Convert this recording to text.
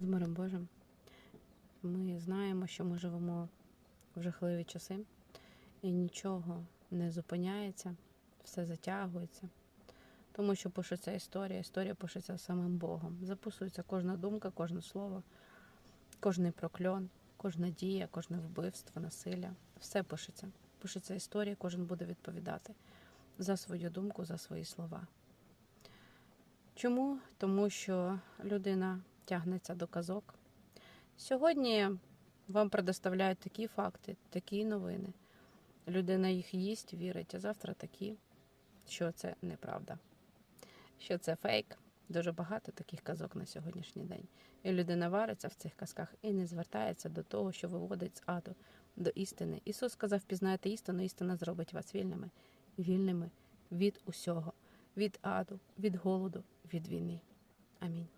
з миром Божим. Ми знаємо, що ми живемо в жахливі часи, і нічого не зупиняється, все затягується. Тому що пишеться історія, історія пишеться самим Богом. Записується кожна думка, кожне слово, кожний прокльон, кожна дія, кожне вбивство, насилля. Все пишеться. Пишеться історія, кожен буде відповідати за свою думку, за свої слова. Чому? Тому що людина тягнеться до казок. Сьогодні вам предоставляють такі факти, такі новини. Людина їх їсть, вірить, а завтра такі, що це неправда, що це фейк. Дуже багато таких казок на сьогоднішній день. І людина вариться в цих казках і не звертається до того, що виводить з аду до істини. Ісус сказав: пізнаєте істину, істина зробить вас вільними, вільними від усього, від аду, від голоду, від війни. Амінь.